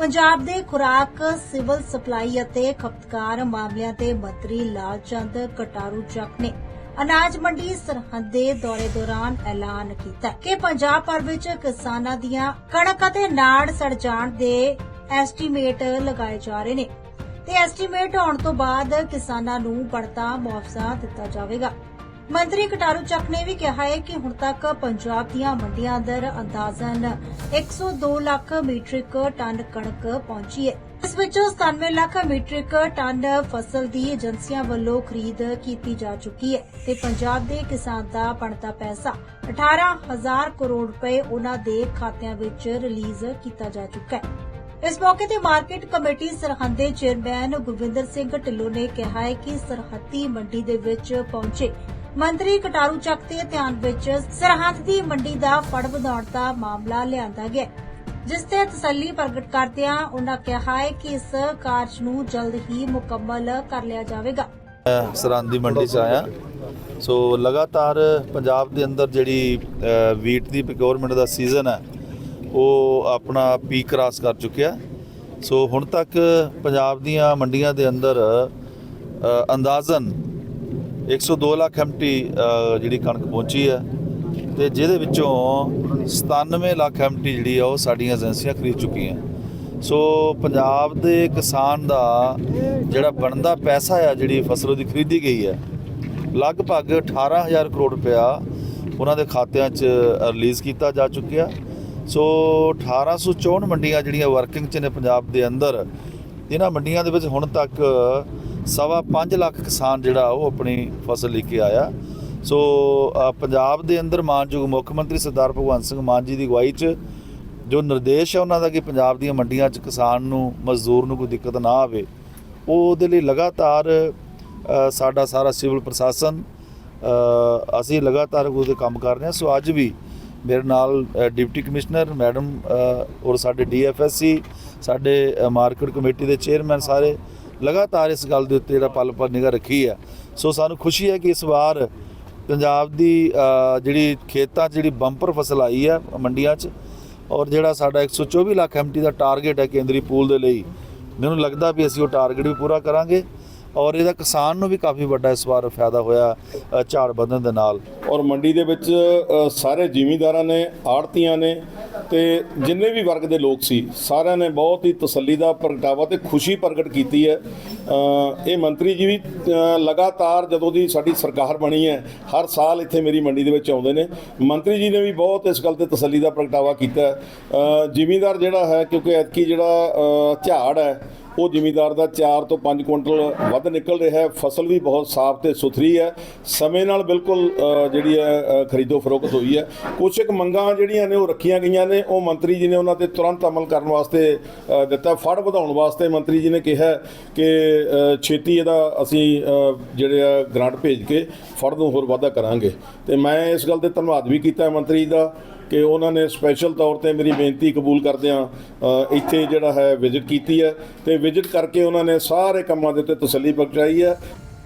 ਪੰਜਾਬ ਦੇ ਖੁਰਾਕ, civil supply ਅਤੇ ਖਪਤਕਾਰ ਮਾਮਲਿਆਂ ਦੇ ਮੰਤਰੀ ਲਾਲਚੰਦ ਕਟਾਰੂ ਚੱਕ ਨੇ ਅਨਾਜ ਮੰਡੀ ਸਰਹੰਦ ਦੇ ਦੌਰੇ ਦੌਰਾਨ ਐਲਾਨ ਕੀਤਾ ਕਿ ਪੰਜਾਬ ਭਰ ਵਿੱਚ ਕਿਸਾਨਾਂ ਦੀਆਂ ਕਣਕ ਅਤੇ ਨਾੜ ਸੜ ਜਾਣ ਦੇ ਐਸਟੀਮੇਟ ਲਗਾਏ ਜਾ ਰਹੇ ਨੇ ਤੇ ਐਸਟੀਮੇਟ ਆਉਣ ਤੋਂ ਬਾਅਦ ਕਿਸਾਨਾਂ ਨੂੰ ਬਣਦਾ ਮੁਆਵਜ਼ਾ ਦਿੱਤਾ ਜਾਵੇਗਾ। ਮੰਤਰੀ ਕਟਾਰੂ ਚੱਕ ਨੇ ਵੀ ਕਿਹਾ ਹੈ ਕਿ ਹੁਣ ਤੱਕ ਪੰਜਾਬ ਦੀਆਂ ਮੰਡੀਆਂ ਅੰਦਰ ਅੰਦਾਜ਼ਨ 102 ਲੱਖ ਮੀਟ੍ਰਿਕ ਟਨ ਕਣਕ ਪਹੁੰਚੀ ਹੈ। ਇਸ ਵਿੱਚੋਂ 97 ਲੱਖ ਮੀਟ੍ਰਿਕ ਟਨ ਫਸਲ ਦੀ ਏਜੰਸੀਆਂ ਵੱਲੋਂ ਖਰੀਦ ਕੀਤੀ ਜਾ ਚੁੱਕੀ ਹੈ ਤੇ ਪੰਜਾਬ ਦੇ ਕਿਸਾਨ ਦਾ ਬਣਦਾ ਪੈਸਾ 18000 ਕਰੋੜ ਰੁਪਏ ਉਹਨਾਂ ਦੇ ਖਾਤਿਆਂ ਵਿੱਚ ਰਿਲੀਜ਼ ਕੀਤਾ ਜਾ ਚੁੱਕਾ ਹੈ। ਇਸ ਮੌਕੇ ਤੇ ਮਾਰਕੀਟ ਕਮੇਟੀ ਸਰਹੰਦ ਦੇ ਚੇਅਰਮੈਨ ਗੁਰਵਿੰਦਰ ਸਿੰਘ ਢਿੱਲੋਂ ਨੇ ਕਿਹਾ ਹੈ ਕਿ ਸਰਹੱਦੀ ਮੰਡੀ ਦੇ ਵਿੱਚ ਪਹੁੰਚੇ ਮੰਤਰੀ ਕਟਾਰੂ ਚੱਕ ਦੇ ਧਿਆਨ ਵਿੱਚ ਸਰਹੰਦ ਦੀ ਮੰਡੀ ਦਾ ਫੜ ਵਧਾਉਣ ਦਾ ਮਾਮਲਾ ਲਿਆਂਦਾ ਗਿਆ। ਜਿਸ ਤੇ ਤਸੱਲੀ ਪ੍ਰਗਟ ਕਰਦਿਆਂ ਉਹਨਾਂ ਕਿਹਾ ਹੈ ਕਿ ਇਸ ਕਾਰਜ ਨੂੰ ਜਲਦ ਹੀ ਮੁਕੰਮਲ ਕਰ ਲਿਆ ਜਾਵੇਗਾ। ਸਰਹੰਦ ਦੀ ਮੰਡੀ 'ਚ ਆਇਆ। ਸੋ ਲਗਾਤਾਰ ਪੰਜਾਬ ਦੇ ਅੰਦਰ ਜਿਹੜੀ ਅ, ਵੀਟ ਦੀ ਪ੍ਰੋਕਿਉਰਮੈਂਟ ਦਾ ਸੀਜ਼ਨ ਹੈ ਉਹ ਆਪਣਾ ਪੀਕ ਕ੍ਰਾਸ ਕਰ ਚੁੱਕਿਆ। ਸੋ ਹੁਣ ਤੱਕ ਪੰਜਾਬ ਦੀਆਂ ਮੰਡੀਆਂ ਦੇ ਅੰਦਰ ਅ, ਅੰਦਾਜ਼ਨ 102 ਲੱਖ ਐਮਟੀ ਜਿਹੜੀ ਕਣਕ ਪਹੁੰਚੀ ਹੈ ਤੇ ਜਿਹਦੇ ਵਿੱਚੋਂ 97 ਲੱਖ ਐਮਟੀ ਜਿਹੜੀ ਆ ਉਹ ਸਾਡੀਆਂ ਏਜੰਸੀਆਂ ਖਰੀਦ ਚੁੱਕੀਆਂ। ਸੋ ਪੰਜਾਬ ਦੇ ਕਿਸਾਨ ਦਾ ਜਿਹੜਾ ਬਣਦਾ ਪੈਸਾ ਆ, ਜਿਹੜੀ ਫਸਲ ਉਹਦੀ ਖਰੀਦੀ ਗਈ ਹੈ, ਲਗਭਗ 18000 ਕਰੋੜ ਰੁਪਇਆ ਉਹਨਾਂ ਦੇ ਖਾਤਿਆਂ 'ਚ ਰਿਲੀਜ਼ ਕੀਤਾ ਜਾ ਚੁੱਕਿਆ। ਸੋ 1864 ਮੰਡੀਆਂ ਜਿਹੜੀਆਂ ਵਰਕਿੰਗ 'ਚ ਨੇ ਪੰਜਾਬ ਦੇ ਅੰਦਰ, ਇਹਨਾਂ ਮੰਡੀਆਂ ਦੇ ਵਿੱਚ ਹੁਣ ਤੱਕ ਸਵਾ 5 ਲੱਖ ਕਿਸਾਨ ਜਿਹੜਾ ਉਹ ਆਪਣੀ ਫਸਲ ਲੈ ਕੇ ਆਇਆ। ਸੋ ਪੰਜਾਬ ਦੇ ਅੰਦਰ ਮਾਨਯੋਗ ਮੁੱਖ ਮੰਤਰੀ ਸਰਦਾਰ ਭਗਵੰਤ ਸਿੰਘ ਮਾਨ ਜੀ ਦੀ ਅਗਵਾਈ 'ਚ ਜੋ ਨਿਰਦੇਸ਼ ਹੈ ਉਹਨਾਂ ਦਾ ਕਿ ਪੰਜਾਬ ਦੀਆਂ ਮੰਡੀਆਂ 'ਚ ਕਿਸਾਨ ਨੂੰ, ਮਜ਼ਦੂਰ ਨੂੰ ਕੋਈ ਦਿੱਕਤ ਨਾ ਆਵੇ ਉਹ ਉਹਦੇ ਲਈ ਲਗਾਤਾਰ ਸਾਡਾ ਸਾਰਾ ਸਿਵਲ ਪ੍ਰਸ਼ਾਸਨ ਅਸੀਂ ਲਗਾਤਾਰ ਉਹਦੇ ਕੰਮ ਕਰ ਰਹੇ ਹਾਂ। ਸੋ, ਅੱਜ ਵੀ ਮੇਰੇ ਨਾਲ ਡਿਪਟੀ ਕਮਿਸ਼ਨਰ, ਮੈਡਮ ਔਰ ਸਾਡੇ ਡੀਐਫਐਸਸੀ ਸਾਡੇ ਮਾਰਕੀਟ ਕਮੇਟੀ ਦੇ ਚੇਅਰਮੈਨ ਸਾਰੇ ਲਗਾਤਾਰ ਇਸ ਗੱਲ ਦੇ ਉੱਤੇ ਜਿਹੜਾ ਪਲ ਪਲ ਨਿਗਾਹ ਰੱਖੀ ਹੈ ਸੋ ਸਾਨੂੰ ਖੁਸ਼ੀ ਹੈ ਕਿ ਇਸ ਵਾਰ ਪੰਜਾਬ ਦੀ ਜਿਹੜੀ ਖੇਤਾਂ 'ਚ ਜਿਹੜੀ ਬੰਪਰ ਫਸਲ ਆਈ ਹੈ ਮੰਡੀਆਂ 'ਚ, ਔਰ ਜਿਹੜਾ ਸਾਡਾ 124 ਲੱਖ ਐਮਟੀ ਦਾ ਟਾਰਗੇਟ ਹੈ ਕੇਂਦਰੀ ਪੂਲ ਦੇ ਲਈ, ਮੈਨੂੰ ਲੱਗਦਾ ਵੀ ਅਸੀਂ ਉਹ ਟਾਰਗੇਟ ਵੀ ਪੂਰਾ ਕਰਾਂਗੇ, ਔਰ ਇਹਦਾ ਕਿਸਾਨ ਨੂੰ ਵੀ ਕਾਫੀ ਵੱਡਾ ਇਸ ਵਾਰ ਫਾਇਦਾ ਹੋਇਆ ਝਾੜ ਵਧਣ ਦੇ ਨਾਲ। ਔਰ ਮੰਡੀ ਦੇ ਵਿੱਚ ਸਾਰੇ ਜ਼ਿਮੀਂਦਾਰਾਂ ਨੇ ਆੜਤੀਆਂ ਨੇ ਤੇ ਜਿੰਨੇ ਵੀ ਵਰਗ ਦੇ ਲੋਕ ਸੀ, ਸਾਰਿਆਂ ਨੇ ਬਹੁਤ ਹੀ ਤਸੱਲੀ ਦਾ ਪ੍ਰਗਟਾਵਾ ਤੇ ਖੁਸ਼ੀ ਪ੍ਰਗਟ ਕੀਤੀ ਹੈ। ਇਹ ਮੰਤਰੀ ਜੀ ਵੀ ਲਗਾਤਾਰ ਜਦੋਂ ਦੀ ਸਾਡੀ ਸਰਕਾਰ ਬਣੀ ਹੈ, ਹਰ ਸਾਲ ਇੱਥੇ ਮੇਰੀ ਮੰਡੀ ਦੇ ਵਿੱਚ ਆਉਂਦੇ ਨੇ। ਮੰਤਰੀ ਜੀ ਨੇ ਵੀ ਬਹੁਤ ਇਸ ਗੱਲ ਤੇ ਤਸੱਲੀ ਦਾ ਪ੍ਰਗਟਾਵਾ ਕੀਤਾ। ਹੈ ਜ਼ਿਮੀਂਦਾਰ ਜਿਹੜਾ ਹੈ, ਕਿਉਂਕਿ ਐਤਕੀ ਜਿਹੜਾ ਝਾੜ ਹੈ ਉਹ ਜ਼ਿਮੀਦਾਰ ਦਾ 4 ਤੋਂ 5 ਕੁਇੰਟਲ ਵੱਧ ਨਿਕਲ ਰਿਹਾ ਹੈ। ਫਸਲ ਵੀ ਬਹੁਤ ਸਾਫ਼ ਤੇ ਸੁਥਰੀ ਹੈ। ਸਮੇਂ ਨਾਲ ਬਿਲਕੁਲ ਜਿਹੜੀ ਹੈ ਖਰੀਦੋ ਫਰੋਖਤ ਹੋਈ ਹੈ। ਕੁਝ ਇੱਕ ਮੰਗਾਂ ਜਿਹੜੀਆਂ ਨੇ ਉਹ ਰੱਖੀਆਂ ਗਈਆਂ ਨੇ। ਉਹ ਮੰਤਰੀ ਜੀ ਨੇ ਉਹਨਾਂ ਤੇ ਤੁਰੰਤ ਅਮਲ ਕਰਨ ਵਾਸਤੇ ਦਿੱਤਾ। ਫੜ ਵਧਾਉਣ ਵਾਸਤੇ ਮੰਤਰੀ ਜੀ ਨੇ ਕਿਹਾ ਕਿ ਛੇਤੀ ਇਹਦਾ ਅਸੀਂ ਜਿਹੜੇ ਆ, ਗ੍ਰਾਂਟ ਭੇਜ ਕੇ ਫੜ ਨੂੰ ਹੋਰ ਵਾਧਾ ਕਰਾਂਗੇ। ਤੇ ਮੈਂ ਇਸ ਗੱਲ ਤੇ ਧੰਨਵਾਦ ਵੀ ਕੀਤਾ ਹੈ ਮੰਤਰੀ ਦਾ। ਕਿ ਉਹਨਾਂ ਨੇ ਸਪੈਸ਼ਲ ਤੌਰ ਤੇ ਮੇਰੀ ਬੇਨਤੀ ਕਬੂਲ ਕਰਦਿਆਂ ਇੱਥੇ ਜਿਹੜਾ ਹੈ ਵਿਜ਼ਿਟ ਕੀਤੀ ਹੈ ਤੇ ਵਿਜ਼ਿਟ ਕਰਕੇ ਉਹਨਾਂ ਨੇ ਸਾਰੇ ਕੰਮਾਂ ਦੇ ਉੱਤੇ ਤਸੱਲੀ ਬਖਸ਼ਾਈ ਹੈ।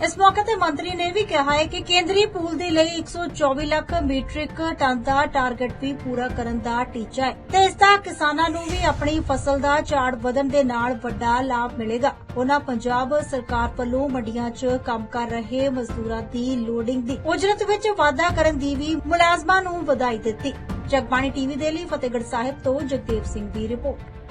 ਇਸ ਮੌਕੇ ਤੇ ਮੰਤਰੀ ਨੇ ਵੀ ਕਿਹਾ ਹੈ ਕਿ ਕੇਂਦਰੀ ਪੂਲ ਦੇ ਲਈ 124 ਲੱਖ ਮੀਟ੍ਰਿਕ ਟਨ ਦਾ ਟਾਰਗੇਟ ਵੀ ਪੂਰਾ ਕਰਨ ਦਾ ਟੀਚਾ ਹੈ ਤੇ ਇਸ ਦਾ ਕਿਸਾਨਾਂ ਨੂੰ ਵੀ ਆਪਣੀ ਫਸਲ ਦਾ ਝਾੜ ਵਧਣ ਦੇ ਨਾਲ ਵੱਡਾ ਲਾਭ ਮਿਲੇਗਾ। ਉਹਨਾਂ ਪੰਜਾਬ ਸਰਕਾਰ ਵੱਲੋਂ ਮੰਡੀਆਂ 'ਚ ਕੰਮ ਕਰ ਰਹੇ ਮਜ਼ਦੂਰਾਂ ਦੀ ਲੋਡਿੰਗ ਦੀ ਉਜਰਤ ਵਿੱਚ ਵਾਧਾ ਕਰਨ ਦੀ ਵੀ ਮੁਲਾਜ਼ਮਾਂ ਨੂੰ ਵਧਾਈ ਦਿੱਤੀ। ਜਗਬਾਣੀ ਟੀਵੀ ਦੇ ਲਈ ਫਤਿਹਗੜ੍ਹ ਸਾਹਿਬ ਤੋਂ ਜਗਦੇਵ ਸਿੰਘ ਦੀ ਰਿਪੋਰਟ।